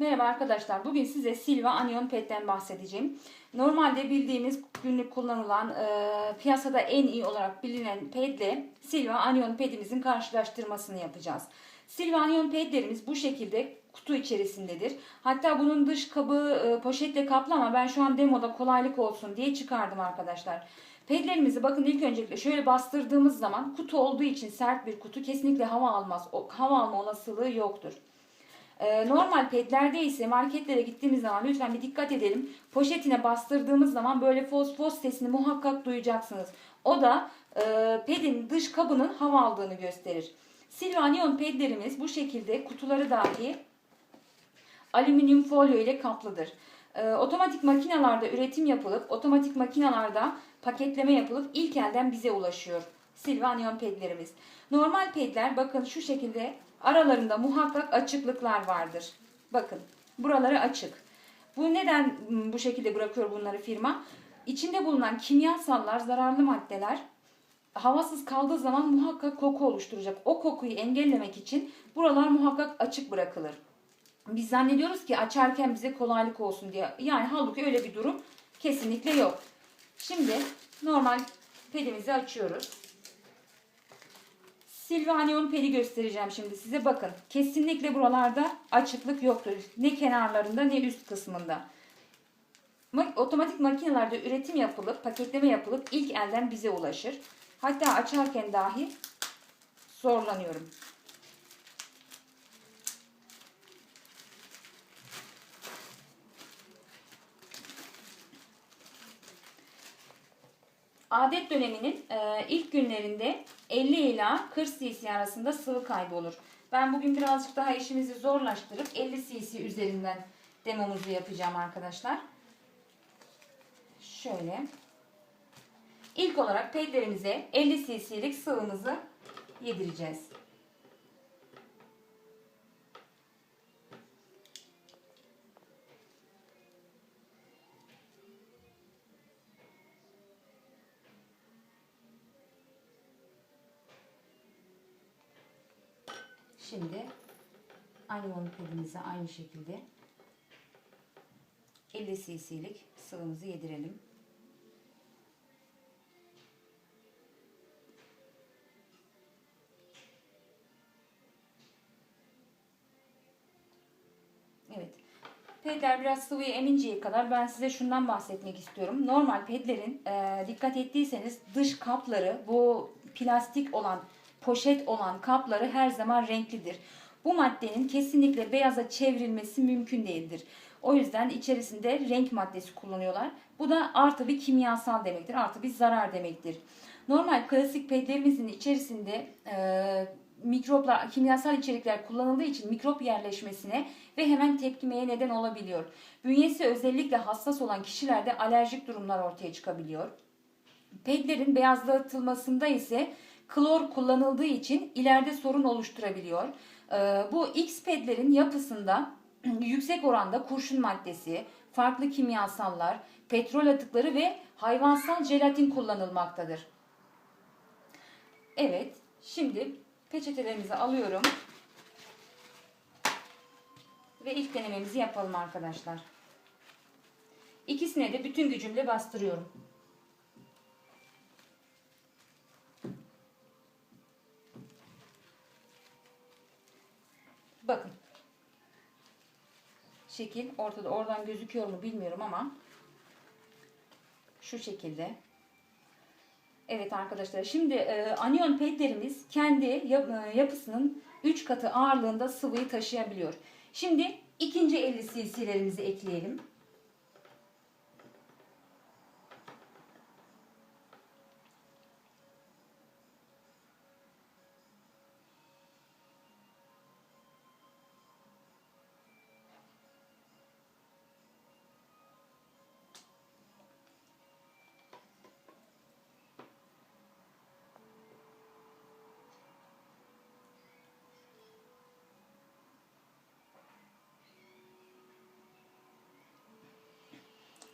Merhaba arkadaşlar. Bugün size Silva Anion Pet'ten bahsedeceğim. Normalde bildiğimiz günlük kullanılan e, piyasada en iyi olarak bilinen pedle Silva Anion pedimizin karşılaştırmasını yapacağız. Silva Anion pedlerimiz bu şekilde kutu içerisindedir. Hatta bunun dış kabı e, poşetle kaplı ama ben şu an demoda kolaylık olsun diye çıkardım arkadaşlar. Pedlerimizi bakın ilk öncelikle şöyle bastırdığımız zaman kutu olduğu için sert bir kutu kesinlikle hava almaz. O, hava alma olasılığı yoktur. Ee, normal pedlerde ise marketlere gittiğimiz zaman lütfen bir dikkat edelim. Poşetine bastırdığımız zaman böyle fos fos sesini muhakkak duyacaksınız. O da e, pedin dış kabının hava aldığını gösterir. Silva neon pedlerimiz bu şekilde kutuları dahi alüminyum folyo ile kaplıdır. E, otomatik makinalarda üretim yapılıp otomatik makinalarda paketleme yapılıp ilk elden bize ulaşıyor. Silva neon pedlerimiz. Normal pedler bakın şu şekilde aralarında muhakkak açıklıklar vardır. Bakın buraları açık. Bu neden bu şekilde bırakıyor bunları firma? İçinde bulunan kimyasallar, zararlı maddeler havasız kaldığı zaman muhakkak koku oluşturacak. O kokuyu engellemek için buralar muhakkak açık bırakılır. Biz zannediyoruz ki açarken bize kolaylık olsun diye. Yani halbuki öyle bir durum kesinlikle yok. Şimdi normal pedimizi açıyoruz. Silvanion pedi göstereceğim şimdi size. Bakın kesinlikle buralarda açıklık yoktur. Ne kenarlarında ne üst kısmında. Otomatik makinelerde üretim yapılıp paketleme yapılıp ilk elden bize ulaşır. Hatta açarken dahi zorlanıyorum. Adet döneminin ilk günlerinde 50 ila 40 cc arasında sıvı kaybı olur. Ben bugün birazcık daha işimizi zorlaştırıp 50 cc üzerinden demomuzu yapacağım arkadaşlar. Şöyle. İlk olarak pedlerimize 50 cc'lik sıvımızı yedireceğiz. Şimdi aynı pedimize aynı şekilde 50 cc'lik sıvımızı yedirelim. Evet. Pedler biraz sıvıyı eminceye kadar ben size şundan bahsetmek istiyorum. Normal pedlerin e, dikkat ettiyseniz dış kapları bu plastik olan poşet olan kapları her zaman renklidir. Bu maddenin kesinlikle beyaza çevrilmesi mümkün değildir. O yüzden içerisinde renk maddesi kullanıyorlar. Bu da artı bir kimyasal demektir. Artı bir zarar demektir. Normal klasik pedlerimizin içerisinde e, mikroplar, kimyasal içerikler kullanıldığı için mikrop yerleşmesine ve hemen tepkimeye neden olabiliyor. Bünyesi özellikle hassas olan kişilerde alerjik durumlar ortaya çıkabiliyor. Pedlerin beyazlatılmasında ise klor kullanıldığı için ileride sorun oluşturabiliyor. Ee, bu X-pedlerin yapısında yüksek oranda kurşun maddesi, farklı kimyasallar, petrol atıkları ve hayvansal jelatin kullanılmaktadır. Evet, şimdi peçetelerimizi alıyorum. Ve ilk denememizi yapalım arkadaşlar. İkisine de bütün gücümle bastırıyorum. Bakın. Şekil ortada. Oradan gözüküyor mu bilmiyorum ama şu şekilde. Evet arkadaşlar. Şimdi e, anion pedlerimiz kendi e, yapısının 3 katı ağırlığında sıvıyı taşıyabiliyor. Şimdi ikinci 50 cc'lerimizi ekleyelim.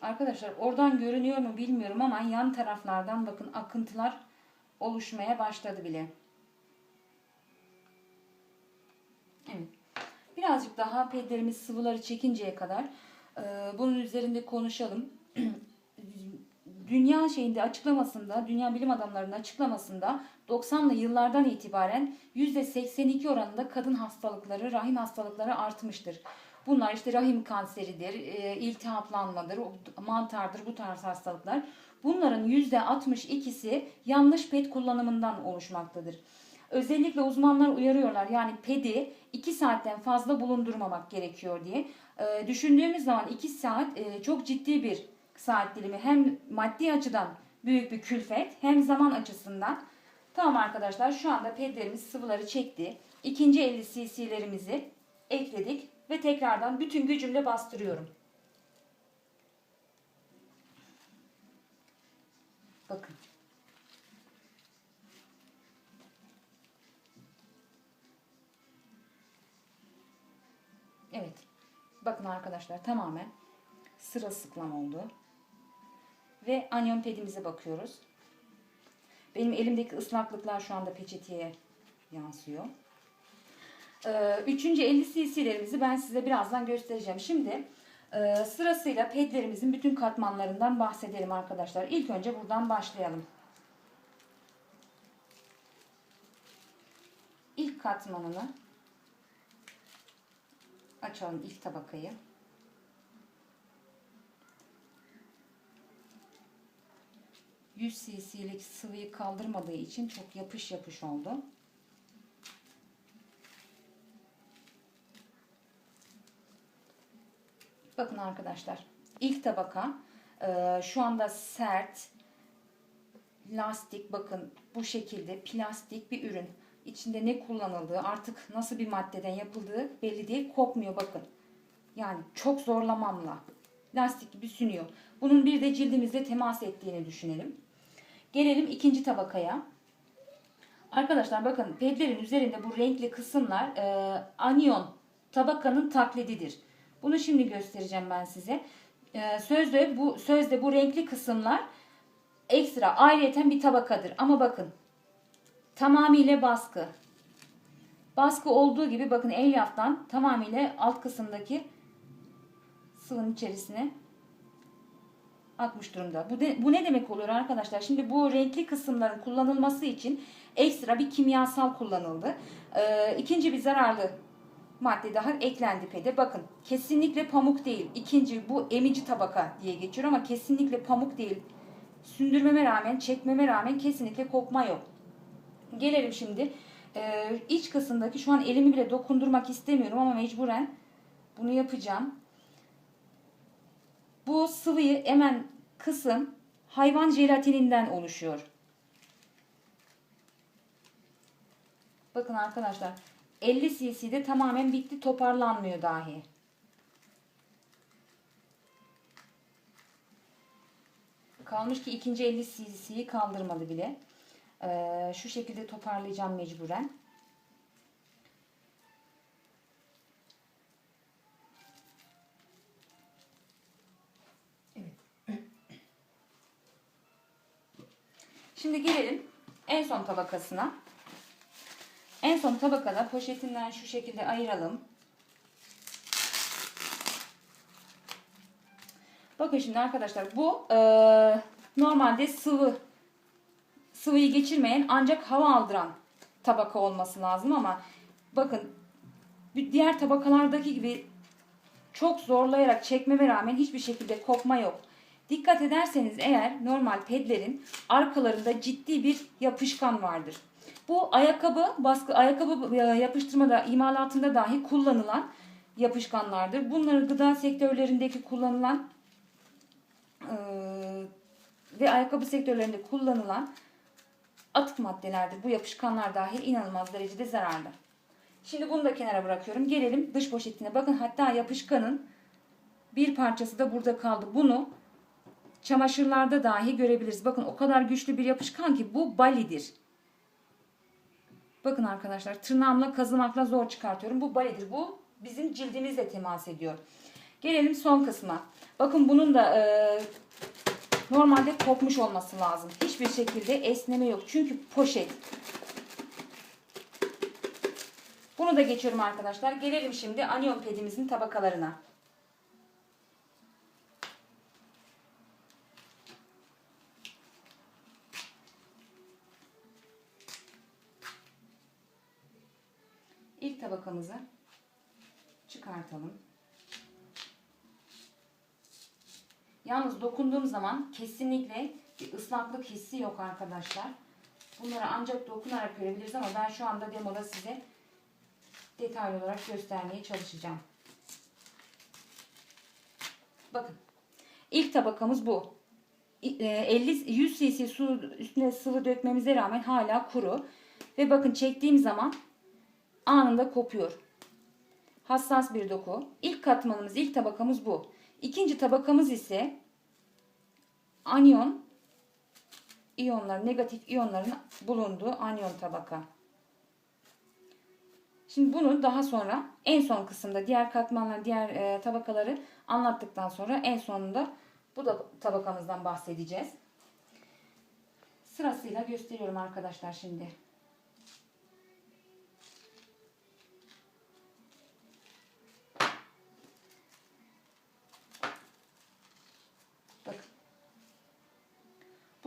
Arkadaşlar oradan görünüyor mu bilmiyorum ama yan taraflardan bakın akıntılar oluşmaya başladı bile. Evet. birazcık daha pedlerimiz sıvıları çekinceye kadar e, bunun üzerinde konuşalım. Dünya şeyinde açıklamasında, dünya bilim adamlarının açıklamasında 90'lı yıllardan itibaren %82 oranında kadın hastalıkları, rahim hastalıkları artmıştır. Bunlar işte rahim kanseridir, e, iltihaplanmadır, mantardır bu tarz hastalıklar. Bunların %62'si yanlış pet kullanımından oluşmaktadır. Özellikle uzmanlar uyarıyorlar. Yani pedi 2 saatten fazla bulundurmamak gerekiyor diye. E, düşündüğümüz zaman 2 saat e, çok ccdi bir saat dilimi. Hem maddi açıdan büyük bir külfet hem zaman açısından. Tamam arkadaşlar şu anda pedlerimiz sıvıları çekti. İkinci 50 cc'lerimizi ekledik ve tekrardan bütün gücümle bastırıyorum. Bakın. Evet. Bakın arkadaşlar tamamen sırılsıklam oldu. Ve anyon pedimize bakıyoruz. Benim elimdeki ıslaklıklar şu anda peçeteye yansıyor. Ee, üçüncü 50 cc'lerimizi ben size birazdan göstereceğim. Şimdi e, sırasıyla pedlerimizin bütün katmanlarından bahsedelim arkadaşlar. İlk önce buradan başlayalım. İlk katmanını açalım ilk tabakayı. cc'lik sıvıyı kaldırmadığı için çok yapış yapış oldu. Bakın arkadaşlar ilk tabaka e, şu anda sert lastik bakın bu şekilde plastik bir ürün. İçinde ne kullanıldığı artık nasıl bir maddeden yapıldığı belli değil kopmuyor bakın. Yani çok zorlamamla lastik gibi sünüyor. Bunun bir de cildimizle temas ettiğini düşünelim. Gelelim ikinci tabakaya. Arkadaşlar bakın pedlerin üzerinde bu renkli kısımlar e, anion tabakanın taklididir. Bunu şimdi göstereceğim ben size. Ee, sözde bu sözde bu renkli kısımlar ekstra ayrıyeten bir tabakadır. Ama bakın tamamıyla baskı. Baskı olduğu gibi bakın elyaftan tamamıyla alt kısımdaki sıvının içerisine akmış durumda. Bu, de, bu ne demek oluyor arkadaşlar? Şimdi bu renkli kısımların kullanılması için ekstra bir kimyasal kullanıldı. Ee, ikinci bir zararlı madde daha eklendi pede. Bakın kesinlikle pamuk değil. İkinci bu emici tabaka diye geçiyor ama kesinlikle pamuk değil. Sündürmeme rağmen, çekmeme rağmen kesinlikle kopma yok. Gelelim şimdi ee, iç kısımdaki şu an elimi bile dokundurmak istemiyorum ama mecburen bunu yapacağım. Bu sıvıyı emen kısım hayvan jelatininden oluşuyor. Bakın arkadaşlar 50 cc'de tamamen bitti toparlanmıyor dahi. Kalmış ki ikinci 50 cc'yi kaldırmadı bile. Ee, şu şekilde toparlayacağım mecburen. Şimdi gelelim en son tabakasına. Son tabakada poşetinden şu şekilde ayıralım. Bakın şimdi arkadaşlar bu e, normalde sıvı sıvıyı geçirmeyen ancak hava aldıran tabaka olması lazım ama bakın diğer tabakalardaki gibi çok zorlayarak çekmeme rağmen hiçbir şekilde kopma yok. Dikkat ederseniz eğer normal pedlerin arkalarında ciddi bir yapışkan vardır. Bu ayakkabı baskı ayakkabı e, yapıştırmada imalatında dahi kullanılan yapışkanlardır. Bunları gıda sektörlerindeki kullanılan e, ve ayakkabı sektörlerinde kullanılan atık maddelerdir. Bu yapışkanlar dahi inanılmaz derecede zararlı. Şimdi bunu da kenara bırakıyorum. Gelelim dış poşetine. Bakın hatta yapışkanın bir parçası da burada kaldı. Bunu çamaşırlarda dahi görebiliriz. Bakın o kadar güçlü bir yapışkan ki bu balidir. Bakın arkadaşlar tırnağımla kazımakla zor çıkartıyorum. Bu balidir. Bu bizim cildimizle temas ediyor. Gelelim son kısma. Bakın bunun da e, normalde kopmuş olması lazım. Hiçbir şekilde esneme yok. Çünkü poşet. Bunu da geçiyorum arkadaşlar. Gelelim şimdi anion pedimizin tabakalarına. Tabakamızı çıkartalım. Yalnız dokunduğum zaman kesinlikle bir ıslaklık hissi yok arkadaşlar. Bunları ancak dokunarak görebiliriz ama ben şu anda demoda size detaylı olarak göstermeye çalışacağım. Bakın. İlk tabakamız bu. 50 100 cc su üstüne sıvı dökmemize rağmen hala kuru. Ve bakın çektiğim zaman anında kopuyor. Hassas bir doku. İlk katmanımız, ilk tabakamız bu. İkinci tabakamız ise anion iyonlar, negatif iyonların bulunduğu anion tabaka. Şimdi bunu daha sonra en son kısımda diğer katmanlar, diğer e, tabakaları anlattıktan sonra en sonunda bu da tabakamızdan bahsedeceğiz. Sırasıyla gösteriyorum arkadaşlar şimdi.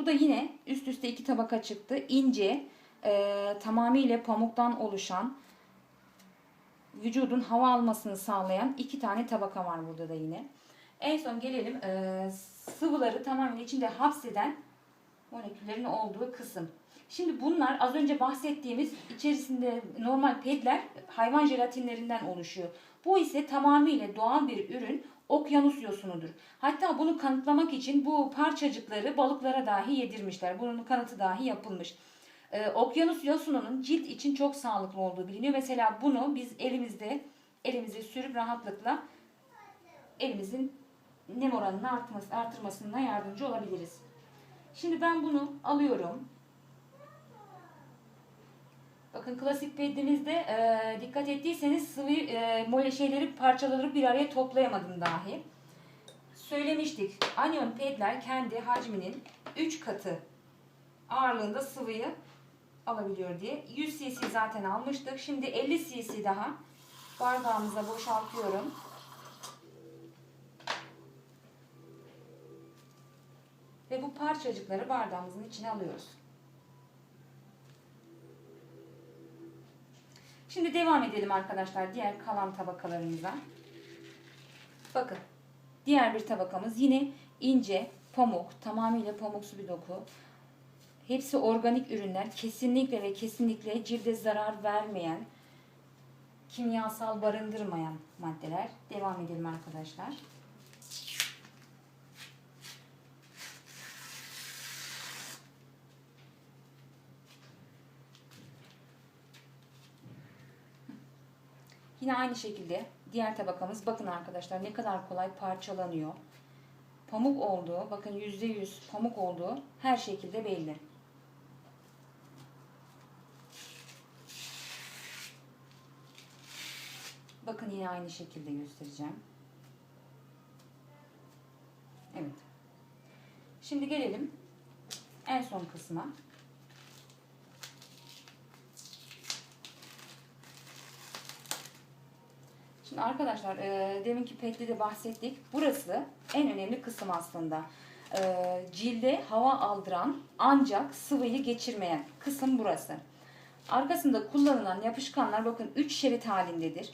Bu da yine üst üste iki tabaka çıktı. İnce, e, tamamıyla pamuktan oluşan, vücudun hava almasını sağlayan iki tane tabaka var burada da yine. En son gelelim e, sıvıları tamamen içinde hapseden moleküllerin olduğu kısım. Şimdi bunlar az önce bahsettiğimiz içerisinde normal pedler hayvan jelatinlerinden oluşuyor. Bu ise tamamıyla doğal bir ürün okyanus yosunudur. Hatta bunu kanıtlamak için bu parçacıkları balıklara dahi yedirmişler. Bunun kanıtı dahi yapılmış. Ee, okyanus yosununun cilt için çok sağlıklı olduğu biliniyor. Mesela bunu biz elimizde elimize sürüp rahatlıkla elimizin nem oranını artması, artırmasına yardımcı olabiliriz. Şimdi ben bunu alıyorum. Bakın klasik pedimizde e, dikkat ettiyseniz sıvı e, mole şeyleri parçaları bir araya toplayamadım dahi. Söylemiştik. Anion pedler kendi hacminin 3 katı ağırlığında sıvıyı alabiliyor diye. 100 cc zaten almıştık. Şimdi 50 cc daha bardağımıza boşaltıyorum. Ve bu parçacıkları bardağımızın içine alıyoruz. Şimdi devam edelim arkadaşlar diğer kalan tabakalarımıza. Bakın diğer bir tabakamız yine ince pamuk tamamıyla pamuksu bir doku. Hepsi organik ürünler. Kesinlikle ve kesinlikle cilde zarar vermeyen, kimyasal barındırmayan maddeler. Devam edelim arkadaşlar. Yine aynı şekilde diğer tabakamız bakın arkadaşlar ne kadar kolay parçalanıyor. Pamuk olduğu bakın %100 pamuk olduğu her şekilde belli. Bakın yine aynı şekilde göstereceğim. Evet. Şimdi gelelim en son kısma. Şimdi arkadaşlar e, deminki petli de bahsettik. Burası en önemli kısım aslında. E, cilde hava aldıran ancak sıvıyı geçirmeyen kısım burası. Arkasında kullanılan yapışkanlar bakın 3 şerit halindedir.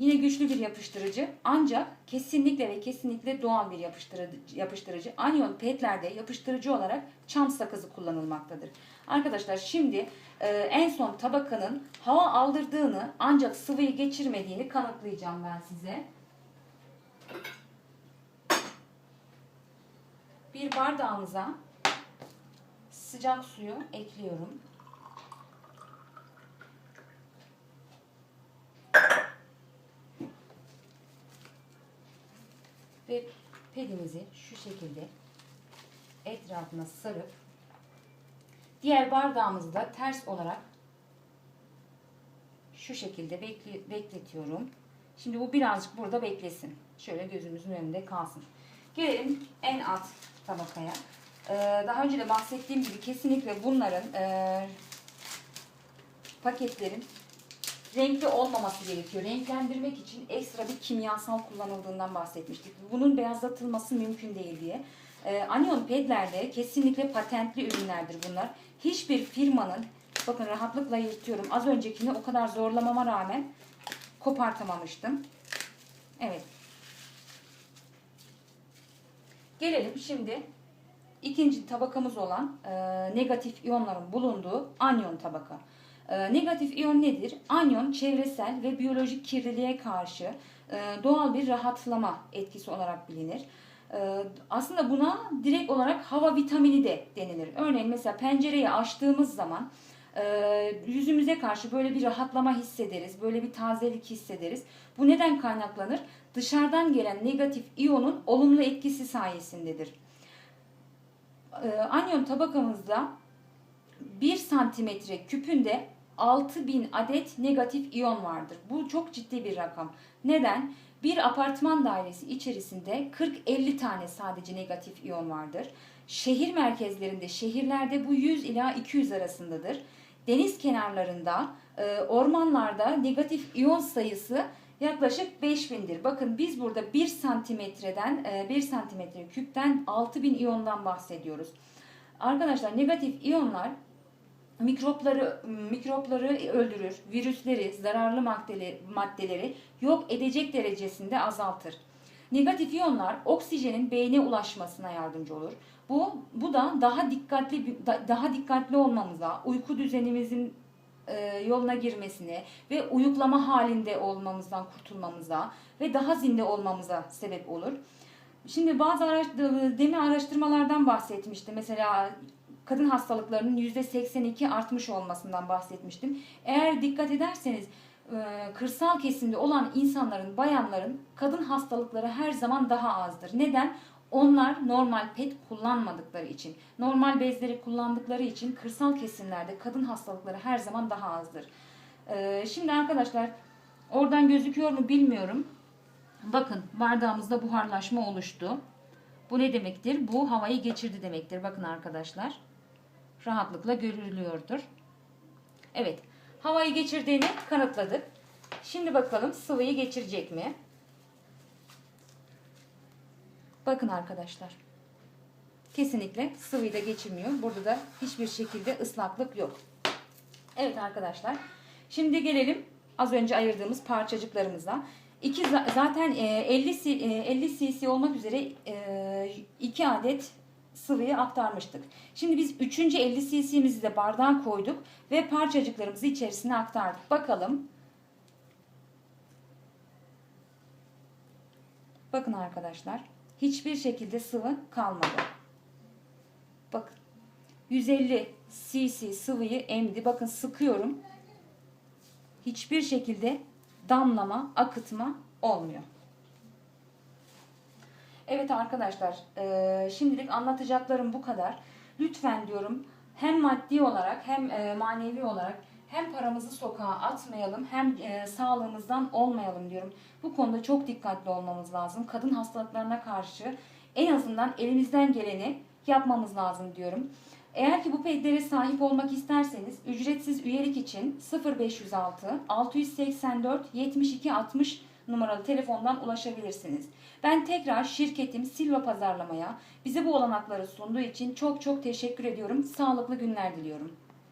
Yine güçlü bir yapıştırıcı ancak kesinlikle ve kesinlikle doğal bir yapıştırıcı. yapıştırıcı. Anion petlerde yapıştırıcı olarak çam sakızı kullanılmaktadır. Arkadaşlar şimdi e, en son tabakanın hava aldırdığını ancak sıvıyı geçirmediğini kanıtlayacağım ben size. Bir bardağımıza sıcak suyu ekliyorum. Ve pedimizi şu şekilde etrafına sarıp diğer bardağımızı da ters olarak şu şekilde bekle, bekletiyorum. Şimdi bu birazcık burada beklesin. Şöyle gözümüzün önünde kalsın. Gelelim en alt tabakaya. Ee, daha önce de bahsettiğim gibi kesinlikle bunların e, paketlerin renkli olmaması gerekiyor. Renklendirmek için ekstra bir kimyasal kullanıldığından bahsetmiştik. Bunun beyazlatılması mümkün değil diye. Ee, anion pedlerde kesinlikle patentli ürünlerdir bunlar. Hiçbir firmanın, bakın rahatlıkla yırtıyorum. Az öncekini o kadar zorlamama rağmen kopartamamıştım. Evet. Gelelim şimdi ikinci tabakamız olan e, negatif iyonların bulunduğu anyon tabaka. E, negatif iyon nedir? Anyon çevresel ve biyolojik kirliliğe karşı e, doğal bir rahatlama etkisi olarak bilinir. E, aslında buna direkt olarak hava vitamini de denilir. Örneğin mesela pencereyi açtığımız zaman e, yüzümüze karşı böyle bir rahatlama hissederiz, böyle bir tazelik hissederiz. Bu neden kaynaklanır? Dışarıdan gelen negatif iyonun olumlu etkisi sayesindedir. E, anyon tabakamızda 1 santimetre küpünde 6000 adet negatif iyon vardır. Bu çok ciddi bir rakam. Neden? Bir apartman dairesi içerisinde 40-50 tane sadece negatif iyon vardır. Şehir merkezlerinde, şehirlerde bu 100 ila 200 arasındadır. Deniz kenarlarında, e, ormanlarda negatif iyon sayısı yaklaşık 5000'dir. Bakın biz burada 1 santimetreden, 1 santimetre küpten 6000 iyondan bahsediyoruz. Arkadaşlar negatif iyonlar mikropları mikropları öldürür, virüsleri, zararlı maddeleri, maddeleri yok edecek derecesinde azaltır. Negatif iyonlar oksijenin beyne ulaşmasına yardımcı olur. Bu bu da daha dikkatli daha dikkatli olmamıza, uyku düzenimizin e, yoluna girmesine ve uyuklama halinde olmamızdan kurtulmamıza ve daha zinde olmamıza sebep olur. Şimdi bazı araş, demi araştırmalardan bahsetmişti. Mesela kadın hastalıklarının %82 artmış olmasından bahsetmiştim. Eğer dikkat ederseniz e, kırsal kesimde olan insanların, bayanların kadın hastalıkları her zaman daha azdır. Neden? Onlar normal pet kullanmadıkları için, normal bezleri kullandıkları için kırsal kesimlerde kadın hastalıkları her zaman daha azdır. E, şimdi arkadaşlar oradan gözüküyor mu bilmiyorum. Bakın bardağımızda buharlaşma oluştu. Bu ne demektir? Bu havayı geçirdi demektir. Bakın arkadaşlar rahatlıkla görülüyordur. Evet. Havayı geçirdiğini kanıtladık. Şimdi bakalım sıvıyı geçirecek mi? Bakın arkadaşlar. Kesinlikle sıvıyı da geçirmiyor. Burada da hiçbir şekilde ıslaklık yok. Evet arkadaşlar. Şimdi gelelim az önce ayırdığımız parçacıklarımıza. İki zaten 50 50 cc olmak üzere 2 adet sıvıyı aktarmıştık. Şimdi biz 3. 50 cc'mizi de bardağa koyduk ve parçacıklarımızı içerisine aktardık. Bakalım. Bakın arkadaşlar. Hiçbir şekilde sıvı kalmadı. Bakın. 150 cc sıvıyı emdi. Bakın sıkıyorum. Hiçbir şekilde damlama, akıtma olmuyor. Evet arkadaşlar e, şimdilik anlatacaklarım bu kadar. Lütfen diyorum hem maddi olarak hem e, manevi olarak hem paramızı sokağa atmayalım hem e, sağlığımızdan olmayalım diyorum. Bu konuda çok dikkatli olmamız lazım. Kadın hastalıklarına karşı en azından elimizden geleni yapmamız lazım diyorum. Eğer ki bu pedlere sahip olmak isterseniz ücretsiz üyelik için 0506 684 72 60 numaralı telefondan ulaşabilirsiniz. Ben tekrar şirketim Silva Pazarlamaya bize bu olanakları sunduğu için çok çok teşekkür ediyorum. Sağlıklı günler diliyorum.